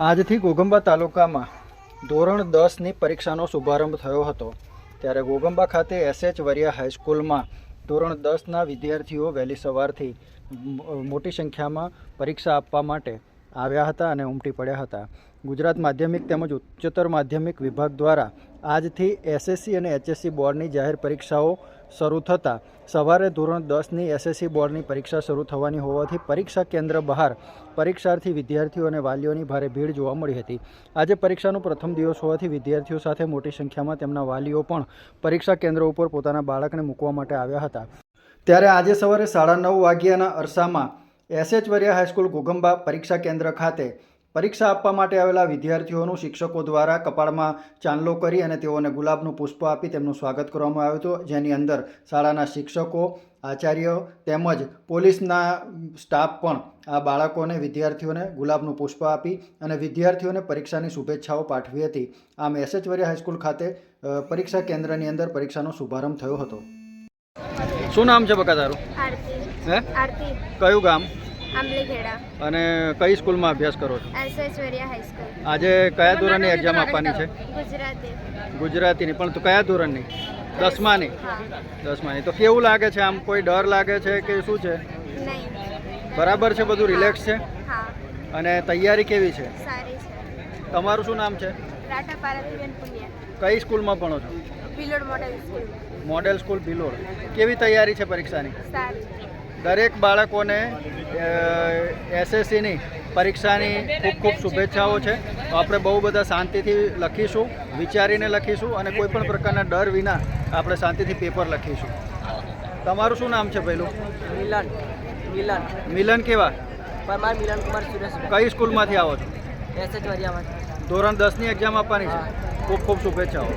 આજથી ગોગંબા તાલુકામાં ધોરણ દસની પરીક્ષાનો શુભારંભ થયો હતો. ત્યારે ગોગંબા ખાતે એસએચ વરિયા હાઈસ્કૂલમાં ધોરણ દસના વિદ્યાર્થીઓ વહેલી સવારથી મોટી સંખ્યામાં પરીક્ષા આપવા માટે આવ્યા હતા અને ઉમટી પડ્યા હતા. ગુજરાત માધ્યમિક તેમજ ઉચ્ચતર માધ્યમિક વિભાગ દ્વારા આજથી એસએસસી અને એચએસસી બોર્ડની જાહેર પરીક્ષાઓ શરૂ થતાં સવારે ધોરણ દસની એસએસસી બોર્ડની પરીક્ષા શરૂ થવાની હોવાથી પરીક્ષા કેન્દ્ર બહાર પરીક્ષાર્થી વિદ્યાર્થીઓ અને વાલીઓની ભારે ભીડ જોવા મળી હતી. આજે પરીક્ષાનો પ્રથમ દિવસ હોવાથી વિદ્યાર્થીઓ સાથે મોટી સંખ્યામાં તેમના વાલીઓ પણ પરીક્ષા કેન્દ્ર ઉપર પોતાના બાળકને મૂકવા માટે આવ્યા હતા. ત્યારે આજે સવારે સાડા નવ વાગ્યાના અરસામાં એસએચ વરિયા હાઈસ્કૂલ ઘોગંબા પરીક્ષા કેન્દ્ર ખાતે પરીક્ષા આપવા માટે આવેલા વિદ્યાર્થીઓનું શિક્ષકો દ્વારા કપાળમાં ચાંદલો કરી અને તેઓને ગુલાબનું પુષ્પ આપી તેમનું સ્વાગત કરવામાં આવ્યું હતું. જેની અંદર શાળાના શિક્ષકો આચાર્યો તેમજ પોલીસના સ્ટાફ પણ આ બાળકોને વિદ્યાર્થીઓને ગુલાબનું પુષ્પ આપી અને વિદ્યાર્થીઓને પરીક્ષાની શુભેચ્છાઓ પાઠવી હતી. આમ એસએચ વરિયા હાઈસ્કૂલ ખાતે પરીક્ષા કેન્દ્રની અંદર પરીક્ષાનો શુભારંભ થયો હતો. શું નામ છે બકા તારું? આરતી. હે? આરતી. કયું ગામ? આંબલીખેડા. અને કઈ સ્કૂલમાં અભ્યાસ કરો છો? હાઈસ્કૂલ આજે કયા ધોરણની એક્ઝામ આપવાની છે? ગુજરાતી. ગુજરાતીની પણ તો કયા ધોરણની? દસમાની? દસમાની. તો કેવું લાગે છે? આમ કોઈ ડર લાગે છે કે શું છે? બરાબર છે? બધું રિલેક્સ છે? અને તૈયારી કેવી છે? તમારું શું નામ છે? કઈ સ્કૂલમાં ભણો છો? Pilod model school. Model school Bhilod. કેવી તૈયારી છે પરીક્ષાની? સારી. દરેક બાળકોને એસએસસીની પરીક્ષાની ખૂબ ખૂબ શુભેચ્છાઓ છે. આપણે બહુ બધા શાંતિથી લખીશું વિચારીને લખીશું અને કોઈ પણ પ્રકારના ડર વિના આપણે શાંતિથી પેપર લખીશું. તમારું શું નામ છે પહેલું? મિલન. મિલન. મિલન કેવા? પરમાર મિલન કુમાર સુરેશ કઈ સ્કૂલમાંથી આવો છો? વરિયામાં. ધોરણ દસની એક્ઝામ આપવાની છે. ખૂબ ખૂબ શુભેચ્છાઓ.